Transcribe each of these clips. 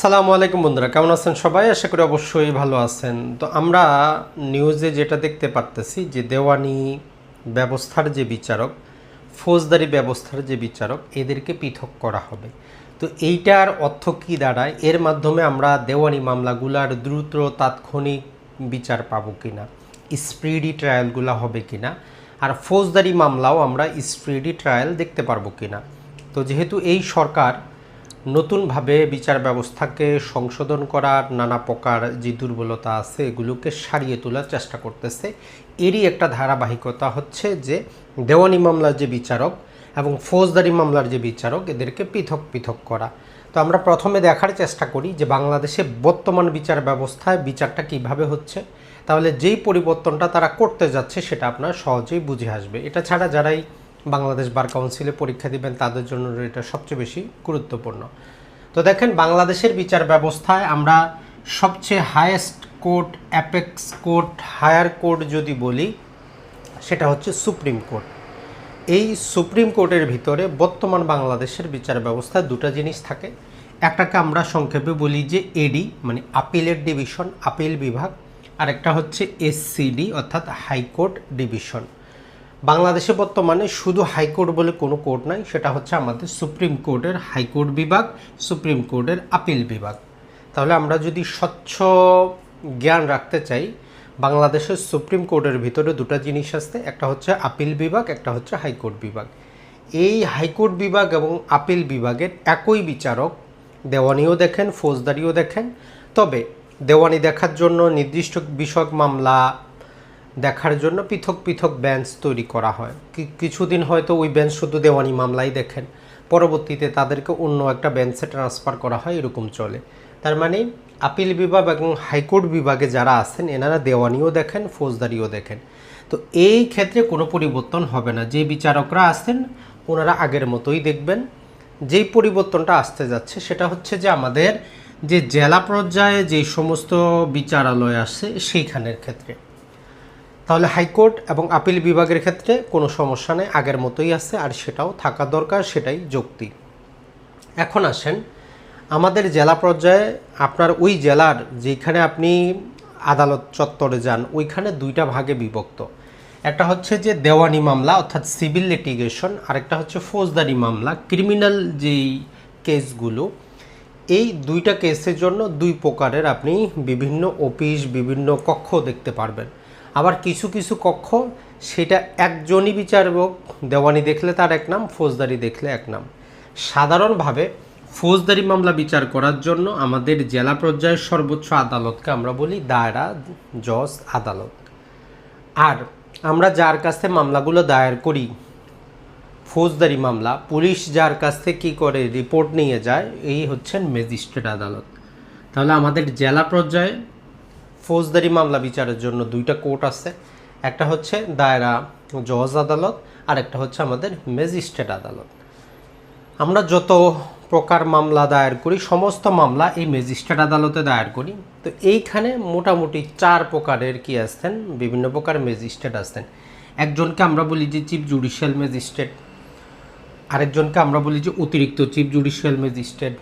সালামু আলাইকুম বন্ধুরা, কেমন আছেন সবাই? আশা করি অবশ্যই ভালো আছেন। তো আমরা নিউজে যেটা দেখতে পারতেছি যে দেওয়ানি ব্যবস্থার যে বিচারক, ফৌজদারি ব্যবস্থার যে বিচারক, এদেরকে পৃথক করা হবে। তো এইটার অর্থ কী দাঁড়ায়? এর মাধ্যমে আমরা দেওয়ানি মামলাগুলার দ্রুত তাৎক্ষণিক বিচার পাবো কিনা স্পিডি ট্রায়ালগুলো হবে কিনা, আর ফৌজদারি মামলাও আমরা স্পিডি ট্রায়াল দেখতে পারব কিনা। তো যেহেতু এই সরকার নতুনভাবে বিচার ব্যবস্থাকে সংশোধন করার নানা প্রকার যে দুর্বলতা আছে, এগুলোকে সারিয়ে তোলার চেষ্টা করতেছে। এরই একটা ধারাবাহিকতা হচ্ছে যে, দেওয়ানি মামলার যে বিচারক এবং ফৌজদারি মামলার যে বিচারক, এদেরকে পৃথক পৃথক করা। তো আমরা প্রথমে দেখার চেষ্টা করি যে, বাংলাদেশে বর্তমান বিচার ব্যবস্থায় বিচারটা কীভাবে হচ্ছে। তাহলে যেই পরিবর্তনটা তারা করতে যাচ্ছে, সেটা আপনার সহজেই বুঝে আসবে। এটা ছাড়া যারাই বাংলাদেশ বার কাউন্সিলে পরীক্ষা দিবেন, তাদের জন্য এটা সবচেয়ে বেশি গুরুত্বপূর্ণ। তো দেখেন, বাংলাদেশের বিচার ব্যবস্থায় আমরা সবচেয়ে highest court apex court higher court যদি বলি, সেটা হচ্ছে সুপ্রিম কোর্ট। এই সুপ্রিম কোর্টের ভিতরে বর্তমান বাংলাদেশের বিচার ব্যবস্থায় দুটো জিনিস থাকে। একটাকে আমরা সংক্ষেপে বলি যে এডি মানে আপিলের ডিভিশন আপিল বিভাগ। আর একটা হচ্ছে এসসিডি অর্থাৎ হাইকোর্ট ডিভিশন বাংলাদেশে বর্তমানে শুধু হাইকোর্ট বলে কোনো কোর্ট নাই, সেটা হচ্ছে আমাদের সুপ্রিম কোর্টের হাইকোর্ট বিভাগ, সুপ্রিম কোর্টের আপিল বিভাগ। তাহলে আমরা যদি স্বচ্ছ জ্ঞান রাখতে চাই, বাংলাদেশের সুপ্রিম কোর্টের ভিতরে দুটো জিনিস আসছে একটা হচ্ছে আপিল বিভাগ, একটা হচ্ছে হাইকোর্ট বিভাগ। এই হাইকোর্ট বিভাগ এবং আপিল বিভাগের একই বিচারক দেওয়ানিও দেখেন, ফৌজদারিও দেখেন। তবে দেওয়ানি দেখার জন্য নির্দিষ্ট বিষয়ক মামলা দেখার জন্য পৃথক পৃথক বেঞ্চ তৈরি করা হয়। কিছুদিন হয়তো ওই বেঞ্চ শুধু দেওয়ানি মামলাই দেখেন। পরবর্তীতে তাদেরকে অন্য একটা বেঞ্চে ট্রান্সফার করা হয়, এরকম চলে। তার মানে আপিল বিভাগ এবং হাইকোর্ট বিভাগে যারা আছেন, এনারা দেওয়ানিও দেখেন, ফৌজদারিও দেখেন। তো এই ক্ষেত্রে কোনো পরিবর্তন হবে না। যে বিচারকরা আছেন, ওনারা আগের মতোই দেখবেন। যেই পরিবর্তনটা আসতে যাচ্ছে, সেটা হচ্ছে যে আমাদের যে জেলা পর্যায়ে যে সমস্ত বিচারালয় আছে, সেইখানের ক্ষেত্রে। তাহলে হাইকোর্ট এবং আপিল বিভাগের ক্ষেত্রে কোনো সমস্যা নেই, আগের মতোই আছে আর সেটাও থাকা দরকার, সেটাই যুক্তি। এখন আসেন, আমাদের জেলা পর্যায়ে আপনার ওই জেলার যেখানে আপনি আদালত চত্বরে যান, ওইখানে দুইটা ভাগে বিভক্ত। একটা হচ্ছে যে দেওয়ানি মামলা, অর্থাৎ সিভিল লিটিগেশন, আরেকটা হচ্ছে ফৌজদারি মামলা, ক্রিমিনাল যেই কেসগুলো, এই দুইটা কেসের জন্য দুই প্রকারের আপনি বিভিন্ন অফিস, বিভিন্ন কক্ষ দেখতে পারবেন। আবার কিছু কিছু কক্ষ, সেটা একজনই বিচারক, দেওয়ানি দেখলে তার এক নাম, ফৌজদারি দেখলে এক নাম। সাধারণভাবে ফৌজদারি মামলা বিচার করার জন্য আমাদের জেলা পর্যায়ের সর্বোচ্চ আদালতকে আমরা বলি দায়রা, জজ, আদালত। আর আমরা যার কাছে মামলাগুলো দায়ের করি, ফৌজদারি মামলা, পুলিশ যার কাছ থেকে কী করে রিপোর্ট নিয়ে যায়, এই হচ্ছেন ম্যাজিস্ট্রেট আদালত। তাহলে আমাদের জেলা পর্যায়ে ফৌজদারি মামলা বিচারের জন্য দুইটা কোর্ট আছে। একটা হচ্ছে দায়রা জজ আদালত আর একটা হচ্ছে আমাদের ম্যাজিস্ট্রেট আদালত। আমরা যত প্রকার মামলা দায়ের করি, সমস্ত মামলা এই ম্যাজিস্ট্রেট আদালতে দায়ের করি। তো এইখানে মোটামুটি চার প্রকারের কি আসতেন বিভিন্ন প্রকার ম্যাজিস্ট্রেট আসতেন একজনকে আমরা বলি যে চিফ জুডিশিয়াল ম্যাজিস্ট্রেট, আরেকজনকে আমরা বলি যে অতিরিক্ত চিফ জুডিশিয়াল ম্যাজিস্ট্রেট,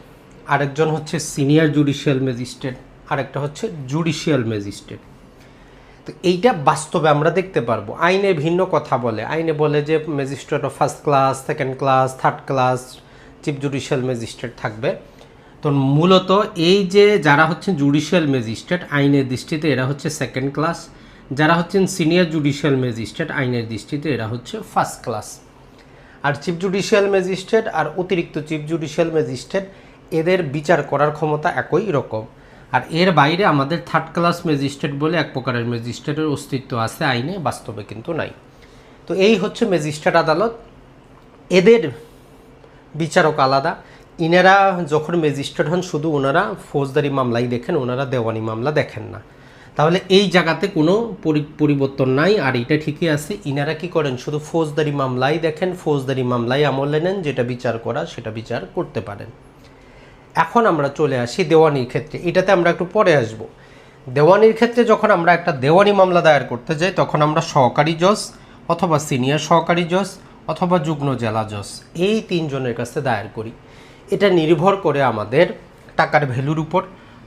আরেকজন হচ্ছে সিনিয়র জুডিশিয়াল ম্যাজিস্ট্রেট। আরেকটা হচ্ছে জুডিশিয়াল ম্যাজিস্ট্রেট তো এইটা বাস্তবে আমরা দেখতে পারব। আইনে ভিন্ন কথা বলে। আইনে বলে যে magistrate of first class second class third class chief judicial magistrate থাকবে। তো মূলত এই যে যারা হচ্ছেন জুডিশিয়াল ম্যাজিস্ট্রেট আইনের দৃষ্টিতে এরা হচ্ছে সেকেন্ড ক্লাস যারা হচ্ছেন সিনিয়র জুডিশিয়াল ম্যাজিস্ট্রেট আইনের দৃষ্টিতে এরা হচ্ছে ফার্স্ট ক্লাস আর চিফ জুডিশিয়াল ম্যাজিস্ট্রেট আর অতিরিক্ত চিফ জুডিশিয়াল ম্যাজিস্ট্রেট এদের বিচার করার ক্ষমতা একই রকম। আর এর বাইরে আমাদের থার্ড ক্লাস ম্যাজিস্ট্রেট বলে এক প্রকারের ম্যাজিস্ট্রেটের অস্তিত্ব আছে, আইনে বাস্তবে কিন্তু নাই। তো এই হচ্ছে ম্যাজিস্ট্রেট আদালত। এদের বিচারক আলাদা। ইনারা যখন ম্যাজিস্ট্রেট হন, শুধু ওনারা ফৌজদারি মামলাই দেখেন, ওনারা দেওয়ানি মামলা দেখেন না। তাহলে এই জায়গাতে কোনো পরি- পরিবর্তন নাই, আর এটা ঠিকই আছে। ইনারা কি করেন? শুধু ফৌজদারি মামলাই দেখেন, ফৌজদারি মামলাই আমলে নেন, যেটা বিচার করা, সেটা বিচার করতে পারেন। এখন আমরা চলে আসি দেওয়ানির ক্ষেত্রে। এটাতে আমরা একটু পরে আসব। দেওয়ানির ক্ষেত্রে যখন আমরা একটা দেওয়ানি মামলা দায়ের করতে যাই, তখন আমরা সহকারী জজ অথবা সিনিয়র সহকারী জজ অথবা যুগ্ম জেলা জজ এই তিনজনের কাছে দায়ের করি। এটা নির্ভর করে আমাদের টাকার ভ্যালুর উপর।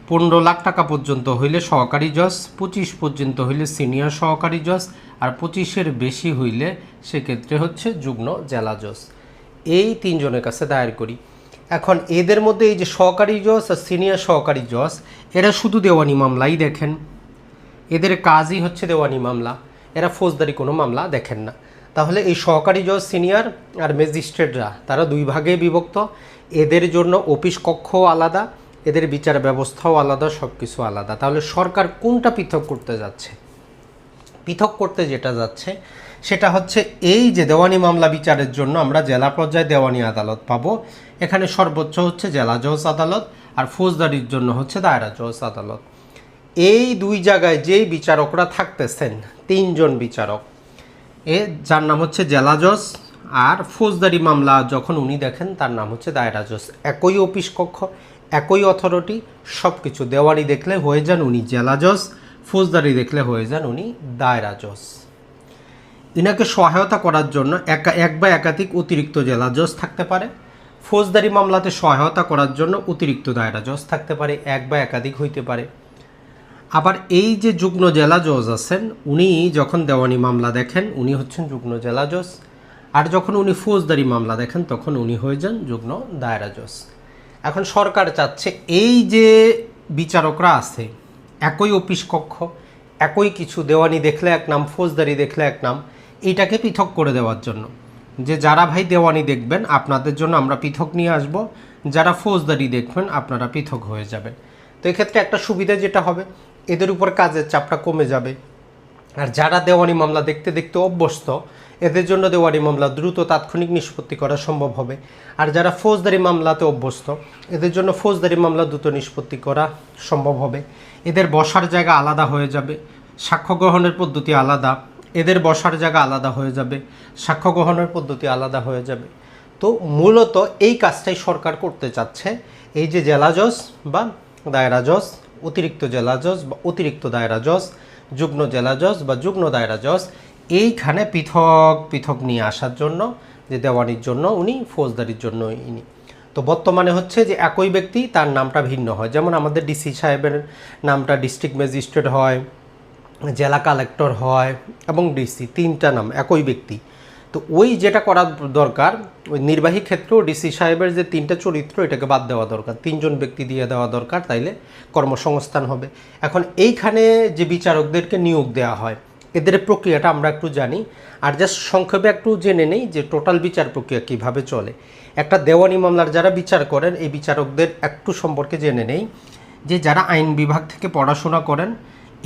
পনেরো লাখ টাকা পর্যন্ত হইলে সহকারী জজ, পঁচিশ পর্যন্ত হইলে সিনিয়র সহকারী জজ আর পঁচিশের বেশি হইলে সেক্ষেত্রে হচ্ছে যুগ্ম জেলা জজ। এই তিনজনের কাছে দায়ের করি। এখন এদের মধ্যে এই যে সহকারী জজ আর সিনিয়র সহকারী জজ, এরা শুধু দেওয়ানি মামলাই দেখেন। এদের কাজই হচ্ছে দেওয়ানি মামলা। এরা ফৌজদারি কোনো মামলা দেখেন না। তাহলে এই সহকারী জজ, সিনিয়র আর ম্যাজিস্ট্রেটরা, তারা দুই ভাগে বিভক্ত। এদের জন্য অফিস কক্ষও আলাদা, এদের বিচার ব্যবস্থাও আলাদা সব কিছু আলাদা। তাহলে সরকার কোনটা পৃথক করতে যাচ্ছে? পৃথক করতে যেটা যাচ্ছে সেটা হচ্ছে এই যে দেওয়ানি মামলা বিচারের জন্য আমরা জেলা পর্যায়ে দেওয়ানি আদালত পাবো। এখানে সর্বোচ্চ হচ্ছে জেলা জজ আদালত আর ফৌজদারির জন্য হচ্ছে দায়রা জজ আদালত। এই দুই জায়গায় যেই বিচারকরা থাকতেছেন, তিনজন বিচারক, এ যার নাম হচ্ছে জেলা জজ আর ফৌজদারি মামলা যখন উনি দেখেন তার নাম হচ্ছে দায়রা জজ। একই অফিস কক্ষ, একই অথরিটি সব কিছু দেওয়ানি দেখলে হয়ে যান উনি জেলা জজ, ফৌজদারি দেখলে হয়ে যান উনি দায়রা জজ। ইনাকে সহায়তা করার জন্য একা এক বা একাধিক অতিরিক্ত জেলা জজ থাকতে পারে। ফৌজদারি মামলাতে সহায়তা করার জন্য অতিরিক্ত দায়রা জজ থাকতে পারে, এক বা একাধিক হইতে পারে। আবার এই যে যুগ্ম জেলা জজ আছেন, উনি যখন দেওয়ানি মামলা দেখেন, উনি হচ্ছেন যুগ্ম জেলা জজ। আর যখন উনি ফৌজদারি মামলা দেখেন, তখন উনি হয়ে যান যুগ্ম দায়রা জজ। এখন সরকার চাচ্ছে এই যে বিচারকরা আছে, একই অফিস কক্ষ, একই কিছু দেওয়ানি দেখলে এক নাম, ফৌজদারি দেখলে এক নাম এইটাকে পৃথক করে দেওয়ার জন্য। যে যারা ভাই দেওয়ানি দেখবেন, আপনাদের জন্য আমরা পৃথক নিয়ে আসব। যারা ফৌজদারি দেখবেন, আপনারা পৃথক হয়ে যাবেন। তো এক্ষেত্রে একটা সুবিধা যেটা হবে, এদের উপর কাজের চাপটা কমে যাবে। আর যারা দেওয়ানি মামলা দেখতে দেখতে অভ্যস্ত, এদের জন্য দেওয়ানি মামলা দ্রুত তাৎক্ষণিক নিষ্পত্তি করা সম্ভব হবে। আর যারা ফৌজদারি মামলাতে অভ্যস্ত, এদের জন্য ফৌজদারি মামলা দ্রুত নিষ্পত্তি করা সম্ভব হবে। এদের বসার জায়গা আলাদা হয়ে যাবে। সাক্ষ্য গ্রহণের পদ্ধতি আলাদা। এদের বসার জায়গা আলাদা হয়ে যাবে, সাক্ষ্য গ্রহণের পদ্ধতি আলাদা হয়ে যাবে। তো মূলত এই কাজটাই সরকার করতে চাচ্ছে। এই যে জেলা জজ বা দায়রা জজ, অতিরিক্ত জেলা জজ বা অতিরিক্ত দায়রা জজ, যুগ্ম জেলা জজ বা যুগ্ম দায়রা জজ, এইখানে পৃথক পৃথক নিয়ে আসার জন্য, যে দেওয়ানির জন্য, উনি ফৌজদারির জন্য ইনি। তো বর্তমানে হচ্ছে যে একই ব্যক্তি, তার নামটা ভিন্ন হয়। যেমন আমাদের ডিসি সাহেবের নামটা ডিস্ট্রিক্ট ম্যাজিস্ট্রেট হয় জেলা কালেক্টর হয় এবং ডিসি তিনটা নাম, একই ব্যক্তি। তো ওই যেটা করা দরকার, ওই নির্বাহী ক্ষেত্রেও ডিসি সাহেবের যে তিনটা চরিত্র, এটাকে বাদ দেওয়া দরকার। তিনজন ব্যক্তি দিয়ে দেওয়া দরকার, তাইলে কর্মসংস্থান হবে। এখন এইখানে যে বিচারকদেরকে নিয়োগ দেওয়া হয়, এদের প্রক্রিয়াটা আমরা একটু জানি। আর জাস্ট সংক্ষেপে একটু জেনে নেই যে টোটাল বিচার প্রক্রিয়া কীভাবে চলে। একটা দেওয়ানি মামলার যারা বিচার করেন, এই বিচারকদের একটু সম্পর্কে জেনে নেই। যে যারা আইন বিভাগ থেকে পড়াশোনা করেন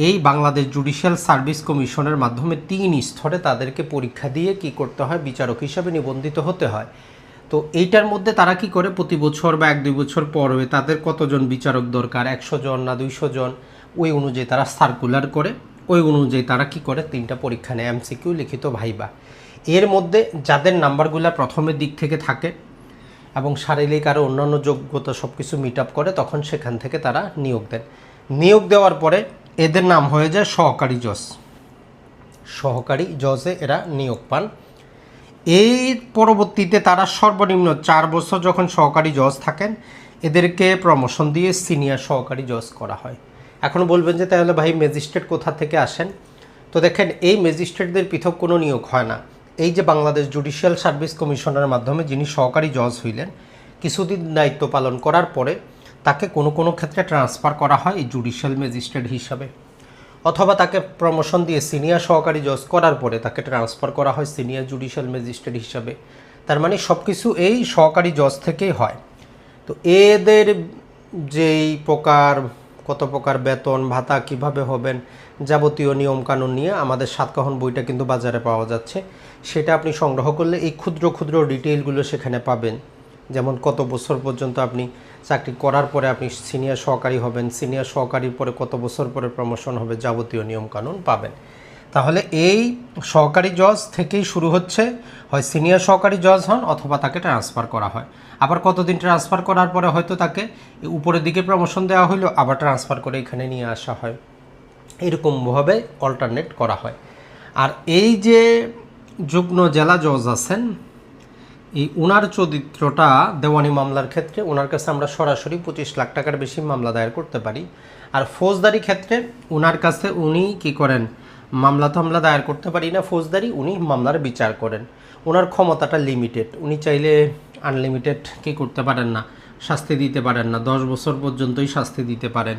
এই বাংলাদেশ জুডিশিয়াল সার্ভিস কমিশনের মাধ্যমে তিন স্তরে তাদেরকে পরীক্ষা দিয়ে কি করতে হয়, বিচারক হিসাবে নিবন্ধিত হতে হয়। তো এইটার মধ্যে তারা কি করে? প্রতি বছর বা এক দুই বছর পরে তাদের কতজন বিচারক দরকার? একশো জন না দুইশো জন? ওই অনুযায়ী তারা সার্কুলার করে, ওই অনুযায়ী তারা কি করে? তিনটা পরীক্ষা নেয় এমসিকিউ লিখিত ভাইবা। এর মধ্যে যাদের নাম্বারগুলো প্রথমের দিক থেকে থাকে এবং শারীরিক আরও অন্যান্য যোগ্যতা সব কিছু মিট আপ করে, তখন সেখান থেকে তারা নিয়োগ দেন নিয়োগ দেওয়ার পরে এদের নাম হয়ে যায় সহকারী জজ। সহকারী জজে এরা নিয়োগ পান। এই পরবর্তীতে তারা সর্বনিম্ন চার বছর যখন সহকারী জজ থাকেন এদেরকে প্রমোশন দিয়ে সিনিয়র সহকারী জজ করা হয়। এখন বলবেন যে তাহলে ভাই ম্যাজিস্ট্রেট কোথা থেকে আসেন? তো দেখেন এই ম্যাজিস্ট্রেটদের পৃথক কোনো নিয়োগ হয় না। এই যে বাংলাদেশ জুডিশিয়াল সার্ভিস কমিশনের মাধ্যমে যিনি সহকারী জজ হইলেন কিছুদিন দায়িত্ব পালন করার পরে তাকে কোনো কোনো ক্ষেত্রে ট্রান্সফার করা হয় জুডিশিয়াল ম্যাজিস্ট্রেট হিসাবে। অথবা তাকে প্রমোশন দিয়ে সিনিয়র সহকারী জজ করার পরে তাকে ট্রান্সফার করা হয় সিনিয়র জুডিশিয়াল ম্যাজিস্ট্রেট হিসাবে। তার মানে সব কিছু এই সহকারী জজ থেকেই হয়। তো এদের যেই প্রকার, কত প্রকার বেতন, ভাতা কীভাবে হবেন, যাবতীয় নিয়মকানুন নিয়ে আমাদের সাতকাহন বইটা কিন্তু বাজারে পাওয়া যাচ্ছে। সেটা আপনি সংগ্রহ করলে এই ক্ষুদ্র ক্ষুদ্র ডিটেইলগুলো সেখানে পাবেন। যেমন কত বছর পর্যন্ত আপনি চাকরি করার পরে আপনি সিনিয়র সহকারী হবেন সিনিয়র সহকারীর পরে কত বছর পরে প্রমোশন হবে যাবতীয় নিয়মকানুন পাবেন। তাহলে এই সহকারী জজ থেকেই শুরু হচ্ছে, হয় সিনিয়র সহকারী জজ হন অথবা তাকে ট্রান্সফার করা হয়। আবার কতদিন ট্রান্সফার করার পরে হয়তো তাকে উপরের দিকে প্রমোশন দেওয়া হইল, আবার ট্রান্সফার করে এখানে নিয়ে আসা হয়। এরকমভাবে অল্টারনেট করা হয়। আর এই যে যুগ্ম জেলা জজ আছেন এই ওনার চরিত্রটা দেওয়ানি মামলার ক্ষেত্রে ওনার কাছে আমরা সরাসরি পঁচিশ লাখ টাকার বেশি মামলা দায়ের করতে পারি। আর ফৌজদারি ক্ষেত্রে ওনার কাছে উনি কি করেন? মামলা টামলা দায়ের করতে পারি না, ফৌজদারি উনি মামলার বিচার করেন। ওনার ক্ষমতাটা লিমিটেড উনি চাইলে আনলিমিটেড কি করতে পারেন না, শাস্তি দিতে পারেন না, দশ বছর পর্যন্তই শাস্তি দিতে পারেন।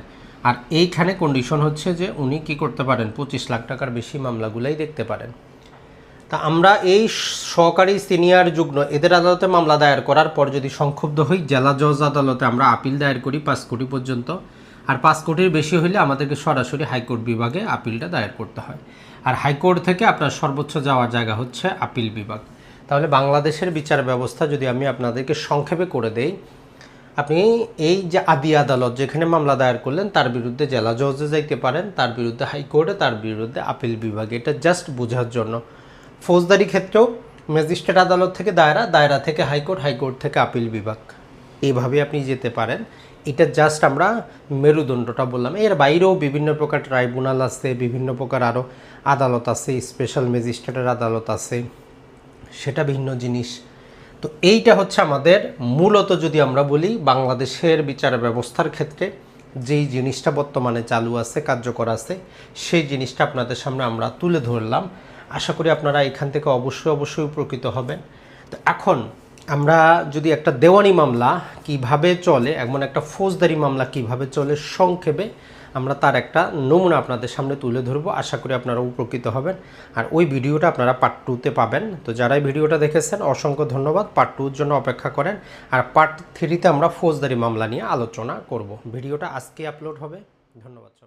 আর এইখানে কন্ডিশন হচ্ছে যে উনি কি করতে পারেন? পঁচিশ লাখ টাকার বেশি মামলাগুলাই দেখতে পারেন। তা আমরা এই সহকারী সিনিয়র যুগ্ম, এদের আদালতে মামলা দায়ের করার পর যদি সংক্ষুব্ধ হই, জেলা জজ আদালতে আমরা আপিল দায়ের করি পাঁচ কোটি পর্যন্ত। আর পাঁচ কোটির বেশি হলে আমাদেরকে সরাসরি হাইকোর্ট বিভাগে আপিলটা দায়ের করতে হয়। আর হাইকোর্ট থেকে আপনার সর্বোচ্চ যাওয়ার জায়গা হচ্ছে আপিল বিভাগ। তাহলে বাংলাদেশের বিচার ব্যবস্থা যদি আমি আপনাদেরকে সংক্ষেপে করে দেই, আপনি এই যে আদি আদালত যেখানে মামলা দায়ের করলেন, তার বিরুদ্ধে জেলা জজে যাইতে পারেন, তার বিরুদ্ধে হাইকোর্টে, তার বিরুদ্ধে আপিল বিভাগে। এটা জাস্ট বোঝার জন্য। ফৌজদারি ক্ষেত্রেও ম্যাজিস্ট্রেট আদালত থেকে দায়রা দায়রা থেকে হাইকোর্ট হাইকোর্ট থেকে আপিল বিভাগ। এইভাবে আপনি যেতে পারেন। এটা জাস্ট আমরা মেরুদণ্ডটা বললাম। এর বাইরেও বিভিন্ন প্রকার ট্রাইব্যুনাল আছে, বিভিন্ন প্রকার আরও আদালত আছে, স্পেশাল ম্যাজিস্ট্রেটের আদালত আছে, সেটা ভিন্ন জিনিস। তো এইটা হচ্ছে আমাদের মূলত যদি আমরা বলি বাংলাদেশের বিচার ব্যবস্থার ক্ষেত্রে যেই জিনিসটা বর্তমানে চালু আছে, কার্যকর আছে, সেই জিনিসটা আপনাদের সামনে আমরা তুলে ধরলাম। আশা করি আপনারা এখান থেকে অবশ্যই অবশ্যই উপকৃত হবেন। তো এখন আমরা যদি একটা দেওয়ানি মামলা কীভাবে চলে, এমন একটা ফৌজদারি মামলা কীভাবে চলে সংক্ষেপে, আমরা তার একটা নমুনা আপনাদের সামনে তুলে ধরবো। আশা করি আপনারা উপকৃত হবেন। আর ওই ভিডিওটা আপনারা পার্ট টুতে পাবেন। তো যারা এই ভিডিওটা দেখেছেন, অসংখ্য ধন্যবাদ। পার্ট টুর জন্য অপেক্ষা করেন। আর পার্ট থ্রিতে আমরা ফৌজদারি মামলা নিয়ে আলোচনা করব। ভিডিওটা আজকে আপলোড হবে। ধন্যবাদ।